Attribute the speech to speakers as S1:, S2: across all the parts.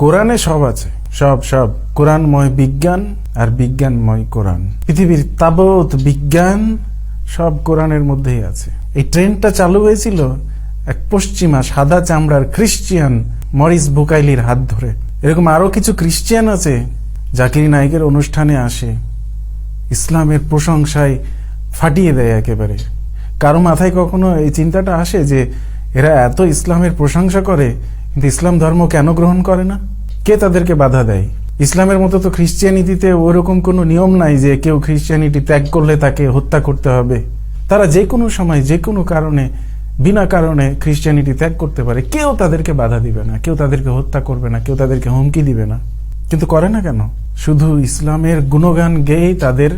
S1: কোরআনে সব আছে, সব সব। কোরআনময় বিজ্ঞান আর বিজ্ঞানময় কোরআন। পৃথিবীর তাবৎ বিজ্ঞান সব কোরআনের মধ্যেই আছে। এই ট্রেনটা চালু হয়েছিল এক পশ্চিমা সাদা চামড়ার খ্রিস্টিয়ান মরিস বুকাইলির হাত ধরে। এরকম আরও কিছু খ্রিস্টিয়ান আছে জাকির নায়কের অনুষ্ঠানে আসে। ইসলামের প্রশংসায় ফাটিয়ে দেয় একেবারে। কারও মাথায় কখনো এই চিন্তাটা আসে যে এরা এত ইসলামের প্রশংসা করে কিন্তু ইসলাম ধর্ম কেন গ্রহণ করে না? কে তাদেরকে বাধা দেয়? ইসলামের মতো তো খ্রিস্টিয়ানিটিতে ওরকম কোনো নিয়ম নাই যে কেউ খ্রিস্টিয়ানিটি ত্যাগ করলে তাকে হত্যা করতে হবে। তারা যে কোনো সময়, যে কোনো কারণে, বিনা কারণে খ্রিস্টিয়ানিটি ত্যাগ করতে পারে। কেউ তাদেরকে বাধা দিবে না, কেউ তাদেরকে হত্যা করবে না, কেউ তাদেরকে হুমকি দিবে না। কিন্তু করে না কেন? শুধু ইসলামের গুণগান গেয়েই তাদের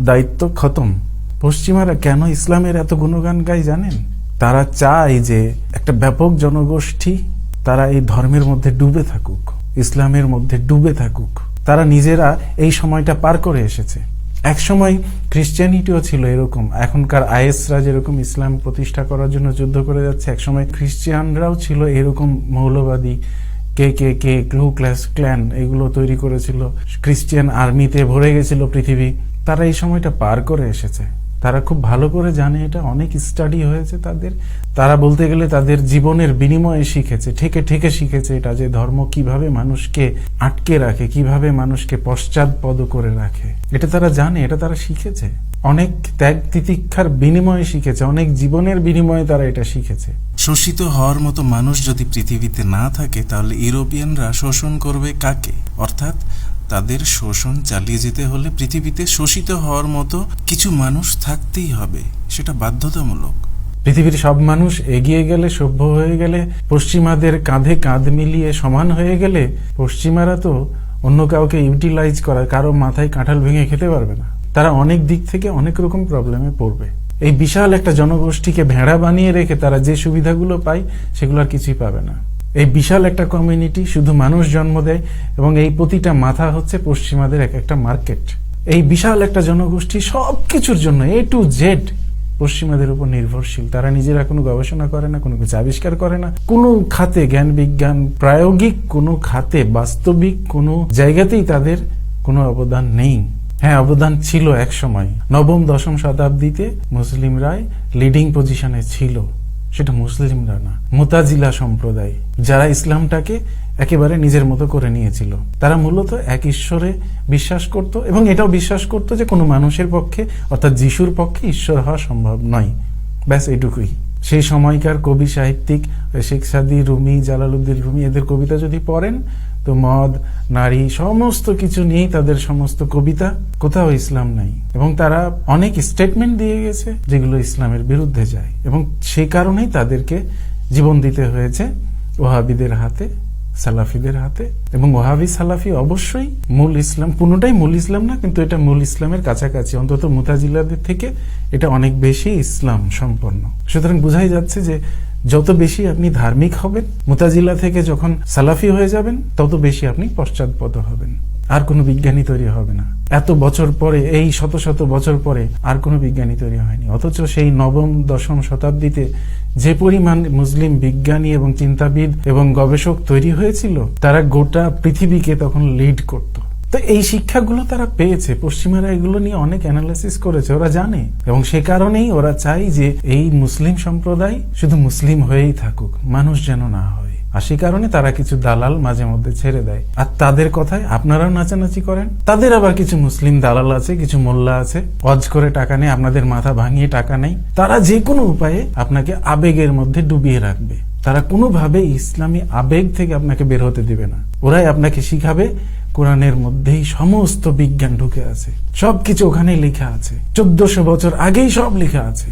S1: দায়িত্ব খতম। পশ্চিমারা কেন ইসলামের এত গুণগান গায় জানেন? তারা চায় যে একটা ব্যাপক জনগোষ্ঠী তারা এই ধর্মের মধ্যে ডুবে থাকুক, ইসলামের মধ্যে ডুবে থাকুক। তারা নিজেরা এই সময়টা পার করে এসেছে। এক সময় খ্রিস্টিয়ানিটিও ছিল এরকম। এখনকার আইএসরা যেরকম ইসলাম প্রতিষ্ঠা করার জন্য যুদ্ধ করে যাচ্ছে, একসময় খ্রিস্টিয়ানরাও ছিল এরকম মৌলবাদী। K K K Ku Klux Klan এগুলো তৈরি করেছিল। খ্রিস্টিয়ান আর্মিতে ভরে গেছিল পৃথিবী। তারা এই সময়টা পার করে এসেছে। তারা খুব ভালো করে জানে, এটা অনেক স্টাডি হয়েছে তাদের। তারা বলতে গেলে তাদের জীবনের বিনিময়ে শিখেছে, ঠেকে ঠেকে শিখেছে এটা যে ধর্ম কীভাবে মানুষকে আটকে রাখে, কীভাবে মানুষকে পশ্চাৎপদ করে রাখে। এটা তারা জানে, এটা তারা শিখেছে। অনেক ত্যাগ তিতিক্ষার বিনিময়ে শিখেছে, অনেক জীবনের বিনিময়ে তারা এটা শিখেছে।
S2: শোষিত হওয়ার মতো মানুষ যদি পৃথিবীতে না থাকে, তাহলে ইউরোপিয়ানরা শোষণ করবে কাকে? অর্থাৎ তাদের শোষণ চালিয়ে যেতে হলে পৃথিবীতে শোষিত হওয়ার মতো কিছু মানুষ থাকতেই হবে, সেটা বাধ্যতামূলক।
S1: পৃথিবীর সব মানুষ এগিয়ে গেলে, সভ্য হয়ে গেলে, পশ্চিমাদের কাঁধে কাঁধ মিলিয়ে সমান হয়ে গেলে, পশ্চিমারা তো অন্য কাউকে ইউটিলাইজ করার, কারও মাথায় কাঁঠাল ভেঙে খেতে পারবে না। তারা অনেক দিক থেকে অনেক রকম প্রবলেমে পড়বে। এই বিশাল একটা জনগোষ্ঠীকে ভেড়া বানিয়ে রেখে তারা যে সুবিধাগুলো পায়, সেগুলো আর কিছুই পাবে না। এই বিশাল একটা কমিউনিটি শুধু মানুষ জন্ম দেয় এবং এই প্রতিটা মাথা হচ্ছে পশ্চিমাদের এক একটা মার্কেট এই বিশাল একটা জনগোষ্ঠী সব কিছুর জন্য এ টু জেড পশ্চিমাদের উপর নির্ভরশীল। তারা নিজেরা কোনো গবেষণা করে না, কোনো কিছু আবিষ্কার করে না। কোনো খাতে জ্ঞান বিজ্ঞান প্রায়োগিক, কোনো খাতে বাস্তবিক, কোনো জায়গাতেই তাদের কোনো অবদান নেই। হ্যাঁ অবদান ছিল এক সময়। নবম, দশম শতাব্দীতে মুসলিমরাই লিডিং পজিশনে ছিল। সেটা মুসলিমরা না, মোতাজিলা সম্প্রদায়, যারা ইসলামটাকে একেবারে নিজের মতো করে নিয়েছিল। তারা মূলত এক ঈশ্বরে বিশ্বাস করত এবং এটাও বিশ্বাস করত যে কোনো মানুষের পক্ষে, অর্থাৎ যিশুর পক্ষে ঈশ্বর হওয়া সম্ভব নয়। ব্যাস এটুকুই। সেই সময়কার কবি সাহিত্যিক শেখ সাদি রুমি জালালুদ্দিন রুমি, এদের কবিতা যদি পড়েন তো মদ, নারী, সমস্ত কিছু নিয়েই তাদের সমস্ত কবিতা। কোথাও ইসলাম নাই। এবং তারা অনেক স্টেটমেন্ট দিয়ে গেছে যেগুলো ইসলামের বিরুদ্ধে যায়। এবং সেই কারণেই তাদেরকে জীবন দিতে হয়েছে ওহাবিদের হাতে, সালাফিদের হাতে। এবং ওহাবি, সালাফি অবশ্যই মূল ইসলাম পুরোটাই মূল ইসলাম না, কিন্তু এটা মূল ইসলামের কাছাকাছি। অন্তত মুতাজিলাদের থেকে এটা অনেক বেশি ইসলাম সম্পন্ন। সুতরাং বোঝাই যাচ্ছে যে যত বেশি আপনি ধার্মিক হবেন, মুতাজিলা থেকে যখন সালাফি হয়ে যাবেন, তত বেশি আপনি পশ্চাৎপদ হবেন। আর কোনো বিজ্ঞানী তৈরি হবে না। এত বছর পরে, এই শত শত বছর পরে আর কোনো বিজ্ঞানী তৈরি হয়নি। অথচ সেই নবম, দশম শতাব্দীতে যে পরিমাণ মুসলিম বিজ্ঞানী এবং চিন্তাবিদ এবং গবেষক তৈরি হয়েছিল, তারা গোটা পৃথিবীকে তখন লিড করত। তো এই শিক্ষাগুলো তারা পেয়েছে। পশ্চিমারা এগুলো নিয়ে অনেক অ্যানালাইসিস করেছে, ওরা জানে। এবং সে কারণেই ওরা চাই যে এই মুসলিম সম্প্রদায় শুধু মুসলিম হয়েই থাকুক, মানুষ যেন না হয়। আর সে কারণে তারা কিছু দালাল মাঝে মধ্যে ছেড়ে দেয়। আর তাদের কথায় আপনারাও নাচানাচি করেন। তাদের আবার কিছু মুসলিম দালাল আছে, কিছু মোল্লা আছে। অজ করে টাকা নেই, আপনাদের মাথা ভাঙিয়ে টাকা নেই। তারা যে কোনো উপায়ে আপনাকে আবেগের মধ্যে ডুবিয়ে রাখবে। তারা কোনোভাবে ইসলামী আবেগ থেকে আপনাকে বের হতে দিবে না। ওরাই আপনাকে শিখাবে কোরআনের মধ্যেই সমস্ত বিজ্ঞান ঢুকে আছে। সবকিছু ওখানে লেখা আছে। চোদ্দশো বছর আগেই সব লেখা আছে।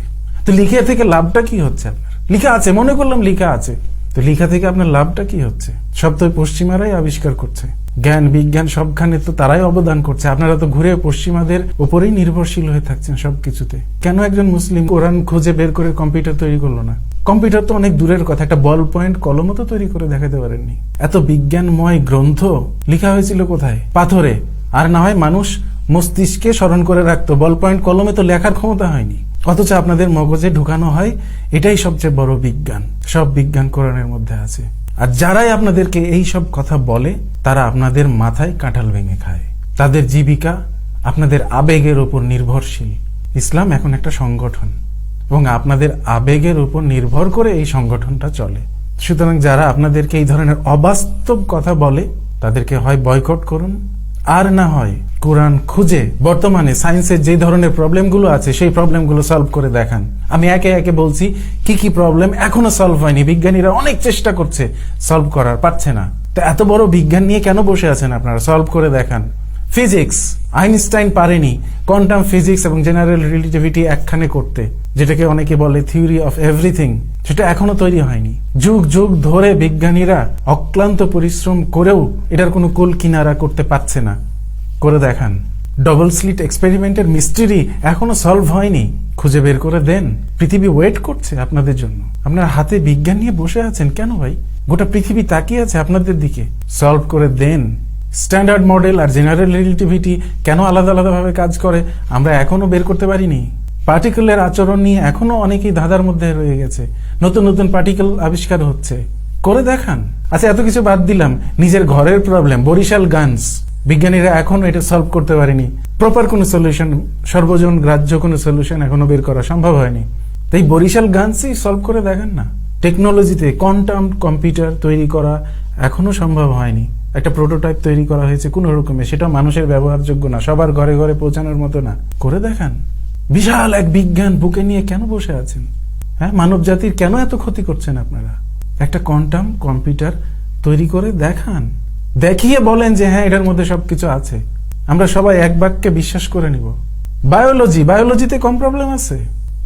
S1: তো লিখে থেকে লাভটা কি হচ্ছে আপনার? লিখা আছে, মনে করলাম লিখা আছে। তো লিখা থেকে আপনার লাভটা কি হচ্ছে? সব তো পশ্চিমারাই আবিষ্কার করছে। জ্ঞান, বিজ্ঞান সবখানে তো তারাই অবদান করছে। আপনারা তো ঘুরে পশ্চিমাদের উপরেই নির্ভরশীল হয়ে থাকছেন সবকিছুতে। কেন একজন মুসলিম কোরআন খুঁজে বের করে কম্পিউটার তৈরি করল না? কম্পিউটার তো অনেক দূরের কথা, একটা বল পয়েন্ট কলমও তো তৈরি করে দেখাতে পারেননি। এত বিজ্ঞানময় গ্রন্থ লেখা হয়েছিল কোথায়? পাথরে। আর না হয় মানুষ মস্তিষ্কে স্মরণ করে রাখতো, বল পয়েন্ট কলমে তো লেখার ক্ষমতা হয়নি। অথচ আপনাদের মগজে ঢুকানো হয়, এটাই সবচেয়ে বড় বিজ্ঞান। সব বিজ্ঞান কোরআনের মধ্যে আছে। আর যারাই আপনাদেরকে এই সব কথা বলে, তারা আপনাদের মাথায় কাঁঠাল ভেঙে খায়। তাদের জীবিকা আপনাদের আবেগের উপর নির্ভরশীল। ইসলাম এখন একটা সংগঠন, এবং আপনাদের আবেগের উপর নির্ভর করে এই সংগঠনটা চলে। সুতরাং যারা আপনাদেরকে এই ধরনের অবাস্তব কথা বলে, তাদেরকে হয় বয়কট করুন আর না হয় কোরআন খুঁজে বর্তমানে সায়েন্সের যে ধরনের প্রবলেমগুলো আছে, সেই প্রবলেমগুলো সলভ করে দেখান। আমি একে একে বলছি, কি কি প্রবলেম এখনও সলভ হয়নি? বিজ্ঞানীরা অনেক চেষ্টা করছে সলভ করার, পারছে না। তো এত বড় বিজ্ঞান নিয়ে কেন বসে আছেন আপনারা? সলভ করে দেখান। ফিজিক্স, আইনস্টাইন পারেনি কোয়ান্টাম ফিজিক্স এবং জেনারেল রিলেটিভিটি একখানে করতে, যেটাকে অনেকে বলে থিওরি অফ এভরিথিং। সেটা এখনও তৈরি হয়নি। যুগ যুগ ধরে বিজ্ঞানীরা অক্লান্ত পরিশ্রম করেও এটার কোনো কুল কিনারা করতে পারছে না। করে দেখান। ডবল স্লিট এক্সপেরিমেন্টের মিস্ট্রি এখনও সলভ হয়নি। খুঁজে বের করে দেন। পৃথিবী ওয়েট করছে আপনাদের জন্য। আপনার হাতে বিজ্ঞান নিয়ে বসে আছেন কেন ভাই? গোটা পৃথিবী তাকিয়ে আছে আপনাদের দিকে। সলভ করে দেন। স্ট্যান্ডার্ড মডেল আর জেনারেল রিলেটিভিটি কেন আলাদা আলাদাভাবে কাজ করে? আমরা এখনও বের করতে পারিনি। পার্টিকেলের আচরণ নিয়ে এখনও অনেকেই ধাঁধার মধ্যে রয়ে গেছে। নতুন নতুন পার্টিকেল আবিষ্কার হচ্ছে। করে দেখান। আচ্ছা এত কিছু বাদ দিলাম। নিজের ঘরের প্রবলেম বরিশাল গানস বিজ্ঞানীরা এখনও এটা সলভ করতে পারেনি। প্রপার কোনো সলিউশন সর্বজন গ্রাহ্য কোনো সলিউশন এখনও বের করা সম্ভব হয়নি। তাই বরিশাল গানসই সলভ করে দেখেন না। টেকনোলজিতে কোয়ান্টাম কম্পিউটার তৈরি করা এখনও সম্ভব হয়নি। একটা প্রোটোটাইপ তৈরি করা হয়েছে কোনো রকমে। সেটা মানুষের ব্যবহারযোগ্য না। সবার ঘরে ঘরে পৌঁছানোর মতো না। করে দেখান। বিশাল এক বিজ্ঞান বুকে নিয়ে কেন বসে আছেন? হ্যাঁ মানব জাতির কেন এত ক্ষতি করছেন আপনারা? একটা কোয়ান্টাম কম্পিউটার তৈরি করে দেখান। দেখিয়ে বলেন যে হ্যাঁ এটার মধ্যে সবকিছু আছে। আমরা সবাই এক বাক্যে বিশ্বাস করে নিব। বায়োলজি, বায়োলজিতে কম প্রবলেম আছে।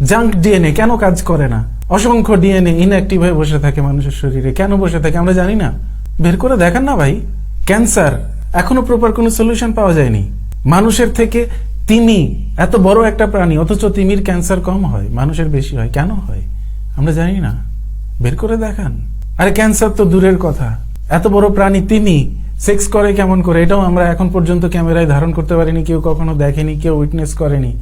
S1: জাঙ্ক ডিএনএ কেন কাজ করে না? অসংখ্য ডিএনএ ইনঅ্যাক্টিভ হয়ে বসে থাকে মানুষের শরীরে। কেন বসে থাকে আমরা জানি না। বের করে দেখান না ভাই। ক্যান্সার, এখনও প্রপার কোনো সলিউশন পাওয়া যায়নি। মানুষের থেকে তিমি, এত বড় একটা প্রাণী, অথচ তিমির ক্যান্সার কম হয়, মানুষের বেশি হয়, কেন হয়? আমরা জানি না। বের করে দেখান। আরে ক্যান্সার তো দূরের কথা। এত বড় প্রাণী তিমি, সেক্স করে কেমন করে? এটাও আমরা এখন পর্যন্ত ক্যামেরায় ধারণ করতে পারিনি, কেউ কখনো দেখেনি, কেউ উইটনেস করেনি।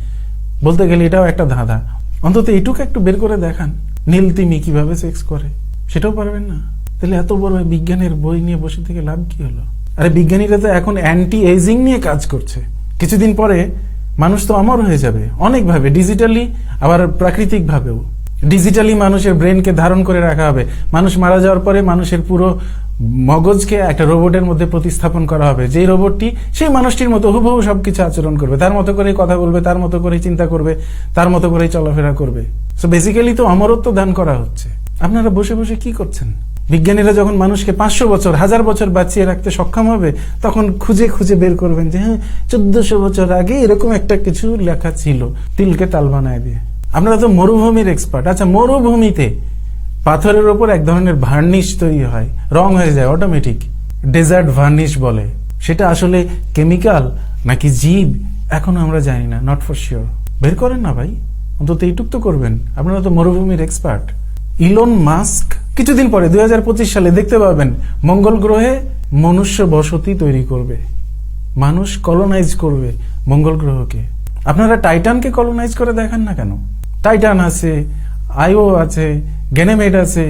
S1: বলতে গেলে এটাও একটা ধাঁধা। অন্তত এইটুকু একটু বের করে দেখান, নীল তিমি কীভাবে সেক্স করে? সেটাও পারবেন না। তাহলে এত বড় বিজ্ঞানের বই নিয়ে বসে থেকে লাভ কি হলো? আরে বিজ্ঞানীরা তো এখন অ্যান্টি এজিং নিয়ে কাজ করছে। কিছুদিন পরে মানুষ তো অমর হয়ে যাবে অনেকভাবে ডিজিটালি আবার প্রাকৃতিক ভাবেও ডিজিটালি মানুষের ব্রেনকে ধারণ করে রাখা হবে। মানুষ মারা যাওয়ার পরে মানুষের পুরো মগজকে একটা রোবটের মধ্যে প্রতিস্থাপন করা হবে। যেই রোবটটি, সেই মানুষটির মতো হুবহু সবকিছু আচরণ করবে। তার মতো করেই কথা বলবে, তার মতো করেই চিন্তা করবে, তার মতো করেই চলাফেরা করবে। সো বেসিক্যালি তো অমরত্ব দান করা হচ্ছে। আপনারা বসে বসে কি করছেন? বিজ্ঞানীরা যখন মানুষকে পাঁচশো বছর, হাজার বছর বাঁচিয়ে রাখতে সক্ষম হবে, তখন খুঁজে খুঁজে বের করবেন যে হ্যাঁ চোদ্দশো বছর আগে এরকম একটা কিছু লেখা ছিল, তিলকে তাল বানায় দিয়ে। আপনারা তো মরুভূমির এক্সপার্ট আচ্ছা মরুভূমিতে পাথরের ওপর এক ধরনের ভার্নিশ তৈরি হয়, রং হয়ে যায় অটোমেটিক ডেজার্ট ভার্নিশ বলে। সেটা আসলে কেমিক্যাল নাকি জীব? এখনও আমরা জানি না নট ফর শিওর বের করেন না ভাই, অন্তত এইটুক তো করবেন। আপনারা তো মরুভূমির এক্সপার্ট ইলন মাস্ক কিছুদিন পরে, দুই হাজার পঁচিশ সালে দেখতে পাবেন, মঙ্গল গ্রহে মনুষ্য বসতি তৈরি করবে। মানুষ কলোনাইজ করবে মঙ্গল গ্রহকে। আপনারা টাইটানকে কলোনাইজ করে দেখান না কেন? টাইটান আছে, আইও আছে, গেনেমেড আছে।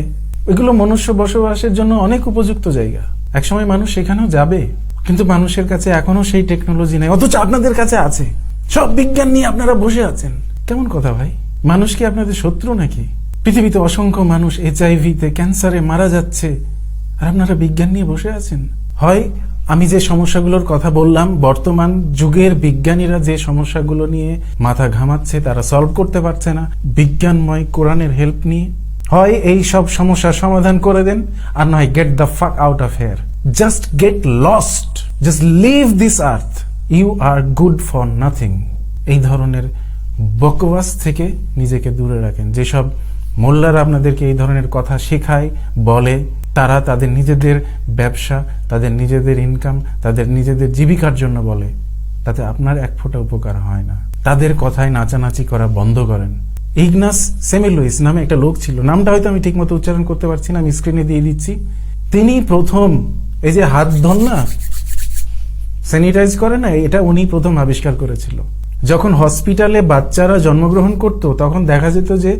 S1: এগুলো মনুষ্য বসবাসের জন্য অনেক উপযুক্ত জায়গা। একসময় মানুষ সেখানেও যাবে, কিন্তু মানুষের কাছে এখনও সেই টেকনোলজি নেই, অথচ আপনাদের কাছে আছে। সব বিজ্ঞান নিয়ে আপনারা বসে আছেন। কেমন কথা ভাই? মানুষ কি আপনাদের শত্রু নাকি? পৃথিবীতে অসংখ্য মানুষ এইচআইভিতে ক্যান্সারে মারা যাচ্ছে। আর আপনারা বিজ্ঞান নিয়ে বসে আছেন? হয় আমি যে সমস্যাগুলোর কথা বললাম, বর্তমান যুগের বিজ্ঞানীরা যে সমস্যাগুলো নিয়ে মাথা ঘামাচ্ছে, তারা সলভ করতে পারছে না। বিজ্ঞানময় কোরআনের হেল্প নিয়ে। হয় এই সব সমস্যার সমাধান করে দেন, আর নয় get the fuck out of here just get lost just leave this earth you are good for nothing এই ধরনের বকবাস থেকে নিজেকে দূরে রাখেন। যেসব মোল্লারা আপনাদেরকে এই ধরনের কথা শেখায়, বলে। তারা তাদের নিজেদের ব্যবসা, তাদের নিজেদের ইনকাম তাদের নিজেদের জীবিকার জন্য বলে। তাতে আপনার এক ফোঁটা উপকার হয় না। তাদের কথায় নাচানাচি করা বন্ধ করেন। ইগনাস সেমিলুইস নামে একটা লোক ছিল। নামটা হয়তো আমি ঠিকমতো উচ্চারণ করতে পারছি না, আমি স্ক্রিনে দিয়ে দিচ্ছি। তিনি প্রথম, এই যে হাত ধন না স্যানিটাইজ করে না, এটা উনি প্রথম আবিষ্কার করেছিল। যখন হসপিটালে বাচ্চারা জন্মগ্রহণ করত, তখন দেখা যেত যে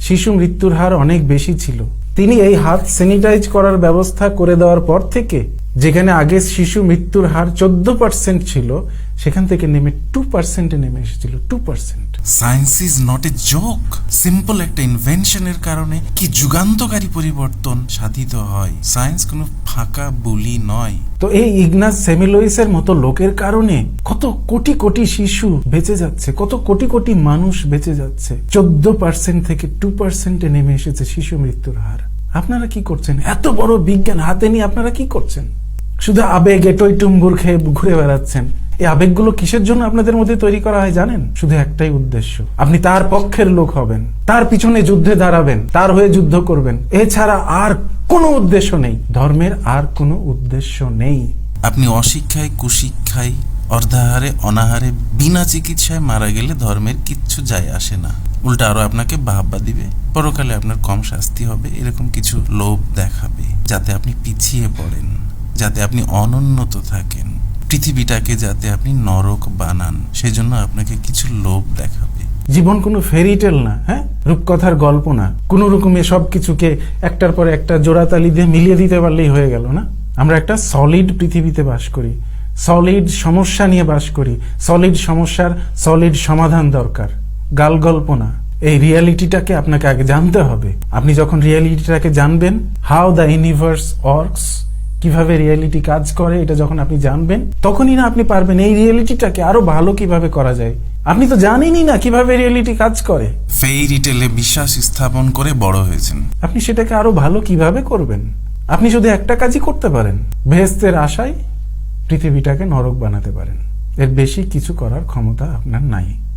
S1: শিশু মৃত্যুর হার অনেক বেশি ছিল। তিনি এই হাত স্যানিটাইজ করার ব্যবস্থা করে দেওয়ার পর থেকে যেখানে আগে শিশু মৃত্যুর হার চোদ্দ পার্সেন্ট ছিল সেখান থেকে নেমে টু পার্সেন্টে নেমে এসেছিল two percent
S2: science is not a joke simple একটা ইনভেনশনের কারণে কি যুগান্তকারী পরিবর্তন সাধিত হয়? সায়েন্স কোনো ফাঁকা বুলি নয়।
S1: তো এই ইগনাস সেমিলোইসের মতো লোকের কারণে কত কোটি কোটি শিশু বেঁচে যাচ্ছে কত কোটি কোটি মানুষ বেঁচে যাচ্ছে। চোদ্দ পার্সেন্ট থেকে টু পার্সেন্টে নেমে এসেছে শিশু মৃত্যুর হার। আপনারা কি করছেন? এত বড় বিজ্ঞান হাতে নিয়ে আপনারা কি করছেন? শুধু আবেগ এটই টুম্বুর খেয়ে ঘুরে বেড়াচ্ছেন। এই আবেগগুলো কিসের জন্য আপনাদের মধ্যে তৈরি করা হয় জানেন? শুধু একটাই উদ্দেশ্য। আপনি তার পক্ষের লোক হবেন। তার পিছনে যুদ্ধে দাঁড়াবেন। তার হয়ে যুদ্ধ করবেন। এছাড়া আর কোনো উদ্দেশ্য নেই। ধর্মের আর কোনো উদ্দেশ্য নেই।
S2: আপনি অশিক্ষায়, কুশিক্ষায় অর্ধাহারে, অনাহারে, বিনা চিকিৎসায় মারা গেলে ধর্মের কিচ্ছু যায় আসে না। উল্টা আরও আপনাকে বাহবা দিবে। পরকালে আপনার কম শাস্তি হবে, এরকম কিছু লোভ দেখাবে, যাতে আপনি পিছিয়ে পড়েন, যাতে আপনি অনুন্নত থাকেন। পৃথিবীটাকে যাতে আপনি নরক বানান, সেজন্য আপনাকে কিছু লোভ দেখাবে।
S1: জীবন কোনো ফেরিটেল না হ্যাঁ? রূপকথার গল্প না। কোনো রকমে সব কিছুকে একটার পর একটা জোড়াতালি দিয়ে মিলিয়ে দিতে পারলেই হয়ে গেল, না? আমরা একটা সলিড পৃথিবীতে বাস করি। সলিড সমস্যা নিয়ে বাস করি। সলিড সমস্যার সলিড সমাধান দরকার। গাল গল্প না এই রিয়ালিটিটাকে আপনাকে আগে জানতে হবে। আপনি যখন রিয়ালিটিটাকে জানবেন হাউ দ্য ইউনিভার্স অর্কস কীভাবে রিয়েলিটি কাজ করে এটা যখন আপনি জানবেন তখনই না আপনি পারবেন এই রিয়েলিটিটাকে আরও ভালো কীভাবে করা যায়। আপনি তো জানেনই না কীভাবে রিয়েলিটি কাজ করে।
S2: ফেইরি টেলে বিশ্বাস স্থাপন করে বড় হয়েছেন।
S1: আপনি সেটাকে আরও ভালো কীভাবে করবেন? আপনি শুধু একটা কাজই করতে পারেন। ভেস্তের আশায় পৃথিবীটাকে নরক বানাতে পারেন। এর বেশি কিছু করার ক্ষমতা আপনার নাই।